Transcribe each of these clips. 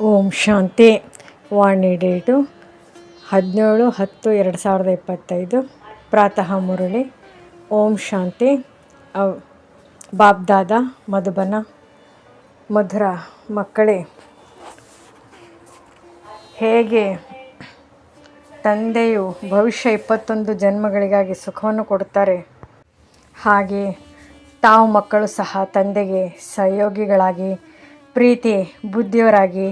ಓಂ ಶಾಂತಿ. ವಾಣಿ date ಹದಿನೇಳು ಹತ್ತು ಎರಡು ಸಾವಿರದ ಇಪ್ಪತ್ತೈದು. ಪ್ರಾತಃ ಮುರಳಿ. ಓಂ ಶಾಂತಿ. ಬಾಬ್ದಾದ ಮಧುಬನ, ಮಧುರ ಮಕ್ಕಳೇ. ಹೇಗೆ ತಂದೆಯು ಭವಿಷ್ಯ ಇಪ್ಪತ್ತೊಂದು ಜನ್ಮಗಳಿಗಾಗಿ ಸುಖವನ್ನು ಕೊಡುತ್ತಾರೆ? ಹಾಗೆ ತಾವು ಮಕ್ಕಳು ಸಹ ತಂದೆಗೆ ಸಹಯೋಗಿಗಳಾಗಿ ಪ್ರೀತಿ, ಬುದ್ಧಿಯವರಾಗಿ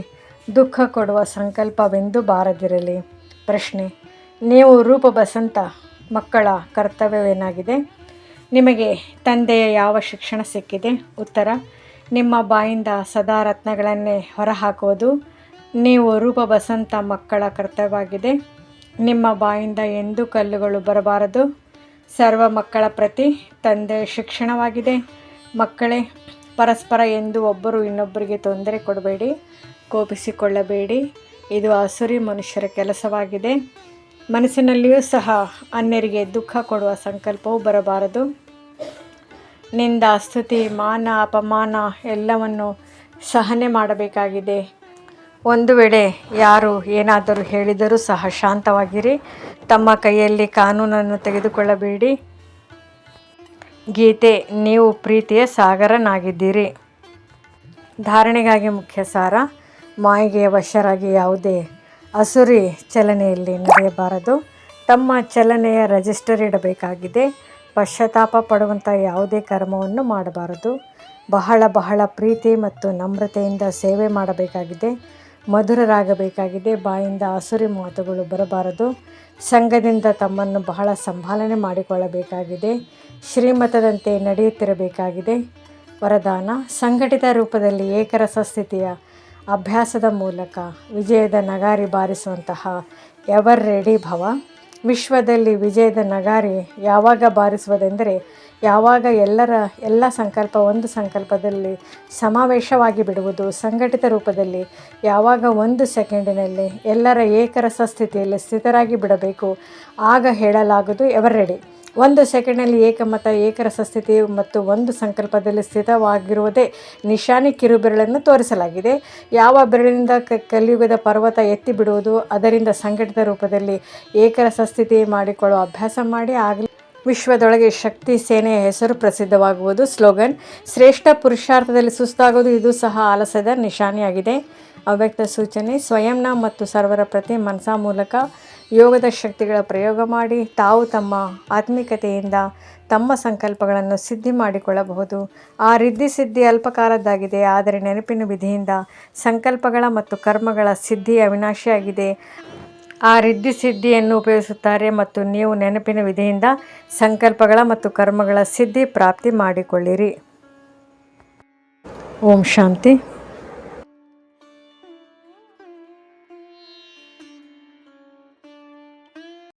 ದುಃಖ ಕೊಡುವ ಸಂಕಲ್ಪವೆಂದು ಬಾರದಿರಲಿ. ಪ್ರಶ್ನೆ, ನೀವು ರೂಪ ಬಸಂತ ಮಕ್ಕಳ ಕರ್ತವ್ಯವೇನಾಗಿದೆ? ನಿಮಗೆ ತಂದೆಯ ಯಾವ ಶಿಕ್ಷಣ ಸಿಕ್ಕಿದೆ? ಉತ್ತರ, ನಿಮ್ಮ ಬಾಯಿಂದ ಸದಾ ರತ್ನಗಳನ್ನೇ ಹೊರಹಾಕುವುದು ನೀವು ರೂಪ ಬಸಂತ ಮಕ್ಕಳ ಕರ್ತವ್ಯವಾಗಿದೆ. ನಿಮ್ಮ ಬಾಯಿಂದ ಎಂದೂ ಕಲ್ಲುಗಳು ಬರಬಾರದು. ಸರ್ವ ಮಕ್ಕಳ ಪ್ರತಿ ತಂದೆ ಶಿಕ್ಷಣವಾಗಿದೆ. ಮಕ್ಕಳೇ ಪರಸ್ಪರ ಎಂದು ಒಬ್ಬರು ಇನ್ನೊಬ್ಬರಿಗೆ ತೊಂದರೆ ಕೊಡಬೇಡಿ, ಕೋಪಿಸಿಕೊಳ್ಳಬೇಡಿ. ಇದು ಅಸುರಿ ಮನುಷ್ಯರ ಕೆಲಸವಾಗಿದೆ. ಮನಸ್ಸಿನಲ್ಲಿಯೂ ಸಹ ಅನ್ಯರಿಗೆ ದುಃಖ ಕೊಡುವ ಸಂಕಲ್ಪವೂ ಬರಬಾರದು. ನಿಂದ ಸ್ತುತಿ, ಮಾನ, ಅಪಮಾನ ಎಲ್ಲವನ್ನು ಸಹನೆ ಮಾಡಬೇಕಾಗಿದೆ. ಒಂದು ವೇಳೆ ಯಾರು ಏನಾದರೂ ಹೇಳಿದರೂ ಸಹ ಶಾಂತವಾಗಿರಿ. ತಮ್ಮ ಕೈಯಲ್ಲಿ ಕಾನೂನನ್ನು ತೆಗೆದುಕೊಳ್ಳಬೇಡಿ. ಗೀತೆ, ನೀವು ಪ್ರೀತಿಯ ಸಾಗರನಾಗಿದ್ದೀರಿ. ಧಾರಣೆಗಾಗಿ ಮುಖ್ಯ ಸಾರ ಮಾಯಿಗೆ ವಶರಾಗಿ ಯಾವುದೇ ಅಸುರಿ ಚಲನೆಯಲ್ಲಿ ನಡೆಯಬಾರದು. ತಮ್ಮ ಚಲನೆಯ ರಿಜಿಸ್ಟರ್ ಇಡಬೇಕಾಗಿದೆ. ಪಶ್ಚಾತ್ತಾಪ ಪಡುವಂಥ ಯಾವುದೇ ಕರ್ಮವನ್ನು ಮಾಡಬಾರದು. ಬಹಳ ಬಹಳ ಪ್ರೀತಿ ಮತ್ತು ನಮ್ರತೆಯಿಂದ ಸೇವೆ ಮಾಡಬೇಕಾಗಿದೆ. ಮಧುರರಾಗಬೇಕಾಗಿದೆ. ಬಾಯಿಂದ ಅಸುರಿ ಮಾತುಗಳು ಬರಬಾರದು. ಸಂಘದಿಂದ ತಮ್ಮನ್ನು ಬಹಳ ಸಂಭಾಲನೆ ಮಾಡಿಕೊಳ್ಳಬೇಕಾಗಿದೆ. ಶ್ರೀಮತದಂತೆ ನಡೆಯುತ್ತಿರಬೇಕಾಗಿದೆ. ವರದಾನ, ಸಂಘಟಿತ ರೂಪದಲ್ಲಿ ಏಕರಸ ಸ್ಥಿತಿಯ ಅಭ್ಯಾಸದ ಮೂಲಕ ವಿಜಯದ ನಗಾರಿ ಬಾರಿಸುವಂತಹ ಎವರ್ ರೆಡಿ ಭವ. ವಿಶ್ವದಲ್ಲಿ ವಿಜಯದ ನಗಾರಿ ಯಾವಾಗ ಬಾರಿಸುವುದೆಂದರೆ ಯಾವಾಗ ಎಲ್ಲರ ಎಲ್ಲ ಸಂಕಲ್ಪ ಒಂದು ಸಂಕಲ್ಪದಲ್ಲಿ ಸಮಾವೇಶವಾಗಿ ಬಿಡುವುದು, ಸಂಘಟಿತ ರೂಪದಲ್ಲಿ ಯಾವಾಗ ಒಂದು ಸೆಕೆಂಡಿನಲ್ಲಿ ಎಲ್ಲರ ಏಕರಸ ಸ್ಥಿತಿಯಲ್ಲಿ ಸ್ಥಿತರಾಗಿ ಬಿಡಬೇಕು, ಆಗ ಹೇಳಲಾಗದು ಎವರ್ ರೆಡಿ. ಒಂದು ಸೆಕೆಂಡ್ನಲ್ಲಿ ಏಕಮತ, ಏಕರಸ ಸ್ಥಿತಿ ಮತ್ತು ಒಂದು ಸಂಕಲ್ಪದಲ್ಲಿ ಸ್ಥಿತವಾಗಿರುವುದೇ ನಿಶಾನಿ ಕಿರುಬೆರಳನ್ನು ತೋರಿಸಲಾಗಿದೆ. ಯಾವ ಬೆರಳಿನಿಂದ ಕಲಿಯುಗದ ಪರ್ವತ ಎತ್ತಿ ಬಿಡುವುದು ಅದರಿಂದ ಸಂಘಟಿತ ರೂಪದಲ್ಲಿ ಏಕರಸ ಸ್ಥಿತಿ ಮಾಡಿಕೊಳ್ಳುವ ಅಭ್ಯಾಸ ಮಾಡಿ ಆಗಲಿ. ವಿಶ್ವದೊಳಗೆ ಶಕ್ತಿ ಸೇನೆಯ ಹೆಸರು ಪ್ರಸಿದ್ಧವಾಗುವುದು ಸ್ಲೋಗನ್. ಶ್ರೇಷ್ಠ ಪುರುಷಾರ್ಥದಲ್ಲಿ ಸುಸ್ತಾಗುವುದು, ಇದು ಸಹ ಆಲಸ್ಯದ ನಿಶಾನೆಯಾಗಿದೆ. ಅವ್ಯಕ್ತ ಸೂಚನೆ, ಸ್ವಯಂನ ಮತ್ತು ಸರ್ವರ ಪ್ರತಿ ಮನಸಾ ಮೂಲಕ ಯೋಗದ ಶಕ್ತಿಗಳ ಪ್ರಯೋಗ ಮಾಡಿ ತಾವು ತಮ್ಮ ಆತ್ಮಿಕತೆಯಿಂದ ತಮ್ಮ ಸಂಕಲ್ಪಗಳನ್ನು ಸಿದ್ಧಿ ಮಾಡಿಕೊಳ್ಳಬಹುದು. ಆ ರಿದ್ಧಿ ಸಿದ್ಧಿ ಅಲ್ಪಕಾಲದ್ದಾಗಿದೆ ಆದರೆ ನೆನಪಿನ ವಿಧಿಯಿಂದ ಸಂಕಲ್ಪಗಳ ಮತ್ತು ಕರ್ಮಗಳ ಸಿದ್ಧಿ ಅವಿನಾಶಿಯಾಗಿದೆ. ಆ ರಿದ್ಧಿ ಸಿದ್ಧಿಯನ್ನು ಉಪಯೋಗಿಸುತ್ತಾರೆ ಮತ್ತು ನೀವು ನೆನಪಿನ ವಿಧಿಯಿಂದ ಸಂಕಲ್ಪಗಳ ಮತ್ತು ಕರ್ಮಗಳ ಸಿದ್ಧಿ ಪ್ರಾಪ್ತಿ ಮಾಡಿಕೊಳ್ಳಿರಿ. ಓಂ ಶಾಂತಿ.